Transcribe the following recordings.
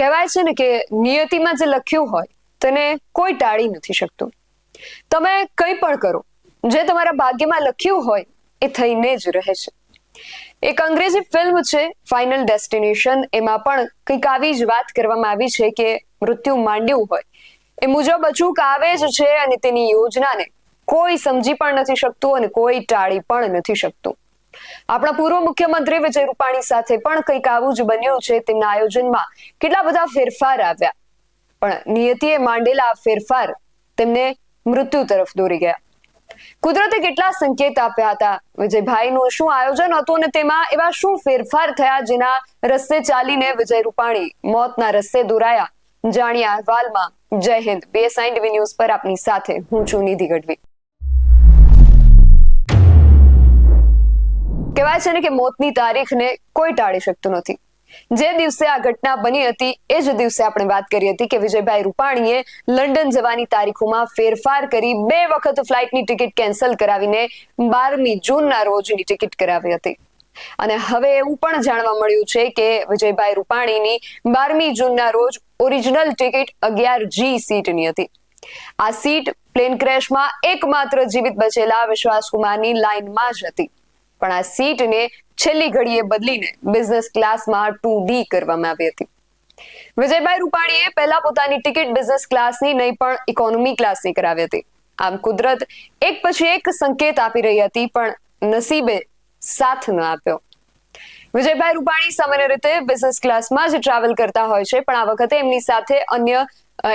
કહેવાય છે ને કે નિયતિમાં જે લખ્યું હોય, તેને કોઈ ટાળી નથી શકતું. તમે કંઈ પણ કરો, જે તમારા ભાગ્યમાં લખ્યું હોય, એ થઈને જ રહે છે. એક અંગ્રેજી ફિલ્મ છે ફાઇનલ ડેસ્ટિનેશન એમાં પણ કંઈક આવી જ વાત કરવામાં આવી છે કે મૃત્યુ માંડ્યું હોય. એ મુજબ અચૂક આવે જ છે અને તેની યોજનાને કોઈ સમજી પણ નથી શકતું અને કોઈ ટાળી પણ નથી શકતું. આપણા પૂર્વ મુખ્યમંત્રી વિજય રૂપાણી સાથે પણ કંઈક આવું જ બન્યું છે તેમના આયોજનમાં. કેટલા બધા ફેરફાર આવ્યા. પણ નિયતિએ માંડેલા ફેરફાર તેમને મૃત્યુ તરફ દોરી ગયા. કુદરતે કેટલા સંકેત આપ્યા હતા. વિજયભાઈનું શું આયોજન હતું અને તેમાં એવા શું ફેરફાર થયા જેના રસ્તે ચાલીને વિજય રૂપાણી મોતના રસ્તે દોરાયા? જાણ્યા અહેવાલમાં. જય હિન્દ. બીએસઆઈ ટીવી ન્યૂઝ પર આપની સાથે હું છું નિધિ ગઢવી. કહેવાય છે ને કે મોતની તારીખને કોઈ ટાળી શકતું નથી. જે દિવસે આ ઘટના બની હતી, એ જ દિવસે આપણે વાત કરી હતી કે વિજયભાઈ રૂપાણીએ લંડન જવાની તારીખોમાં ફેરફાર કરી બે વખત ફ્લાઇટની ટિકિટ કેન્સલ કરાવીને બારમી જૂનના રોજની ટિકિટ કરાવી હતી. અને હવે એવું પણ જાણવા મળ્યું છે કે વિજયભાઈ રૂપાણીની બારમી જૂનના રોજ ઓરિજિનલ ટિકિટ અગિયાર જી સીટની હતી. આ સીટ પ્લેન ક્રેશમાં એકમાત્ર જીવિત બચેલા વિશ્વાસકુમારની લાઇનમાં જ હતી. પણ આ સીટને છેલ્લી ઘડીએ બદલીને બિઝનેસ ક્લાસમાં ટુ ડી કરવામાં આવી હતી. વિજયભાઈ રૂપાણીએ પહેલા પોતાની ટિકિટ બિઝનેસ ક્લાસની નહીં પણ ઇકોનોમી ક્લાસની કરાવી હતી. આમ કુદરત એક પછી એક સંકેત આપી રહી હતી, પણ નસીબે સાથ ન આપ્યો. વિજયભાઈ રૂપાણી સામાન્ય રીતે બિઝનેસ ક્લાસમાં જ ટ્રાવેલ કરતા હોય છે, પણ આ વખતે એમની સાથે અન્ય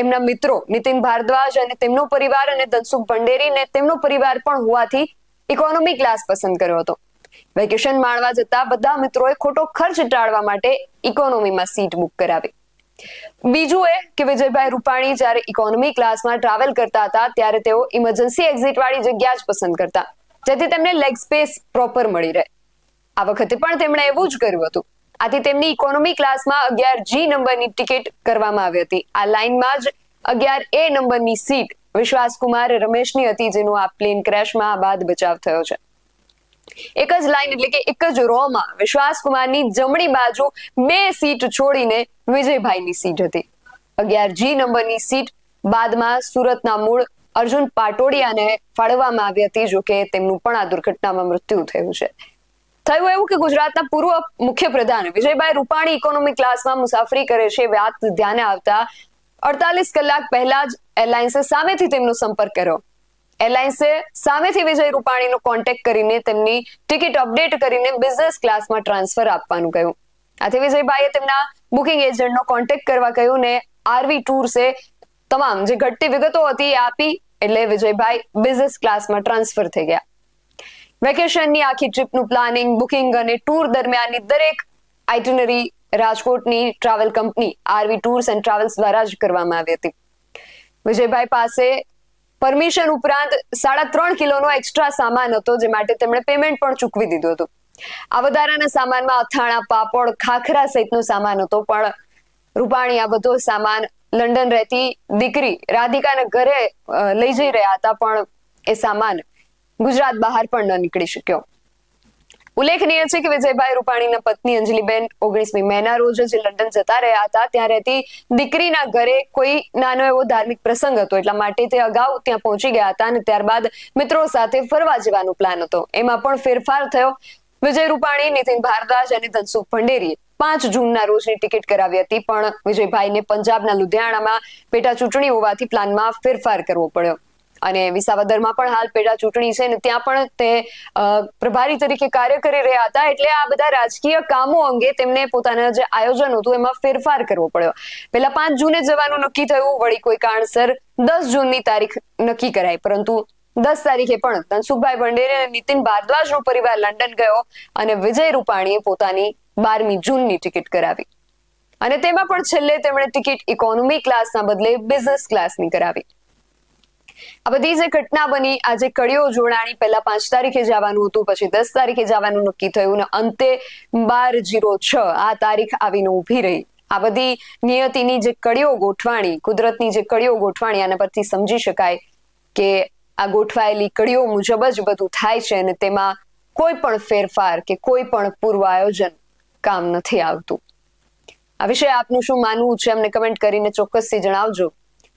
એમના મિત્રો નીતિન ભારદ્વાજ અને તેમનો પરિવાર અને ધનસુખ ભંડેરી ને તેમનો પરિવાર પણ હોવાથી ઇકોનોમી ક્લાસ પસંદ કર્યો હતો. વેકેશન માણવા જતા બધા મિત્રોએ ખોટો ખર્ચ ટાળવા માટે ઇકોનોમીમાં સીટ બુક કરાવી. બીજું એ કે વિજયભાઈ રૂપાણી જ્યારે ઇકોનોમી ક્લાસમાં ટ્રાવેલ કરતા હતા, ત્યારે તેઓ ઇમરજન્સી એક્ઝિટ વાળી જગ્યા જ પસંદ કરતા. જેથી તેમને લેગ સ્પેસ પ્રોપર મળી રહે. આ વખતે પણ તેમણે એવું જ કર્યું હતું. આથી તેમની ઇકોનોમી ક્લાસમાં અગિયાર જી નંબરની ટિકિટ કરવામાં આવી હતી. આ લાઇનમાં જ અગિયાર એ નંબરની સીટ વિશ્વાસકુમાર રમેશની હતી, જેનો આ પ્લેન ક્રેશમાં બાદ બચાવ થયો છે. એક જ લાઈન એટલે કે એક જ રોમાં વિશ્વાસ કુમારની જમણી બાજુ બે સીટ છોડીને વિજયભાઈની સીટ હતી. અગિયાર જી નંબરની સીટ બાદમાં સુરતના મૂળ અર્જુન પાટોડિયાને ફાળવવામાં આવી હતી, જો કે તેમનું પણ આ દુર્ઘટનામાં મૃત્યુ થયું છે. થયું એવું કે ગુજરાતના પૂર્વ મુખ્ય પ્રધાન વિજયભાઈ રૂપાણી ઇકોનોમી ક્લાસમાં મુસાફરી કરે છે, વાત ધ્યાને આવતા અડતાલીસ કલાક પહેલા જ એરલાઇન્સે સામેથી તેમનો સંપર્ક કર્યો. એરલાઇન્સે સામેથી વિજય રૂપાણીનો કોન્ટેક્ટ કરીને તેમની ટિકિટ અપડેટ કરીને બિઝનેસ ક્લાસમાં ટ્રાન્સફર આપવાનું કહ્યું. આથી વિજયભાઈએ તેમના બુકિંગ એજન્ટનો કોન્ટેક્ટ કરવા કહ્યું ને આરવી ટૂર્સે તમામ જે ઘટતી વિગતો હતી એ આપી એટલે વિજયભાઈ બિઝનેસ ક્લાસમાં ટ્રાન્સફર થઈ ગયા. વેકેશનની આખી ટ્રીપનું પ્લાનિંગ બુકિંગ અને ટૂર દરમિયાનની દરેક આઇટનરી રાજકોટની travel company RV tours and travels દ્વારા જ કરવામાં આવી હતી. વિજયભાઈ પાસે પરમિશન ઉપરાંત સાડા ત્રણ કિલોનો એક્સ્ટ્રા સામાન હતો, જે માટે તેમણે પેમેન્ટ પણ ચૂકવી દીધું હતું. આ વધારાના સામાનમાં અથાણા, પાપડ, ખાખરા સહિતનો સામાન હતો, પણ રૂપાણી આ બધો સામાન લંડન રહેતી દીકરી રાધિકાને ઘરે લઈ જઈ રહ્યા હતા, પણ એ સામાન ગુજરાત બહાર પણ ન નીકળી શક્યો. ઉલ્લેખનીય છે કે વિજયભાઈ રૂપાણીના પત્ની અંજલિબેન ઓગણીસમી મેના રોજ જે લંડન જતા રહ્યા હતા. ત્યાં દીકરીના ઘરે કોઈ નાનો એવો ધાર્મિક પ્રસંગ હતો. એટલા માટે તે અગાઉ ત્યાં પહોંચી ગયા હતા અને ત્યારબાદ મિત્રો સાથે ફરવા જવાનો પ્લાન હતો. એમાં પણ ફેરફાર થયો. વિજય રૂપાણી, નીતિન ભારદ્વાજ અને ધનસુખ ભંડેરી પાંચ જૂનના રોજની ટિકિટ કરાવી હતી. પણ વિજયભાઈને પંજાબના લુધિયાણામાં પેટા ચૂંટણી હોવાથી પ્લાનમાં ફેરફાર કરવો પડ્યો. અને વિસાવદરમાં પણ હાલ પેટા ચૂંટણી છે ને ત્યાં પણ તે પ્રભારી તરીકે કાર્ય કરી રહ્યા હતા એટલે આ બધા રાજકીય કામો અંગે તેમને પોતાના જે આયોજન હતું એમાં ફેરફાર કરવો પડ્યો. પહેલા પાંચ જૂને જવાનું નક્કી થયું, વળી કોઈ કારણસર દસ જૂનની તારીખ નક્કી કરાઈ. પરંતુ દસ તારીખે પણ ધનસુખભાઈ ભંડેરી અને નીતિન ભારદ્વાજનો પરિવાર લંડન ગયો અને વિજય રૂપાણીએ પોતાની બારમી જૂનની ટિકિટ કરાવી. અને તેમાં પણ છેલ્લે તેમણે ટિકિટ ઇકોનોમી ક્લાસના બદલે બિઝનેસ ક્લાસની કરાવી. આ બધી જે ઘટના બની આજે કડીઓ જોડાણી પહેલા પાંચ તારીખે જવાનું હતું, પછી દસ તારીખે જવાનું નક્કી થયું ને અંતે બાર જીરો છ આ તારીખ આવીને ઊભી રહી. આ બધી નિયતિની જે કડીઓ ગોઠવાણી, કુદરતની જે કડીઓ ગોઠવાણી, આના પરથી સમજી શકાય કે આ ગોઠવાયેલી કડીઓ મુજબ જ બધું થાય છે અને તેમાં કોઈ પણ ફેરફાર કે કોઈ પણ પૂર્વ આયોજન કામ નથી આવતું. આ વિશે આપનું શું માનવું છે? અમને કમેન્ટ કરીને ચોક્કસથી જણાવજો.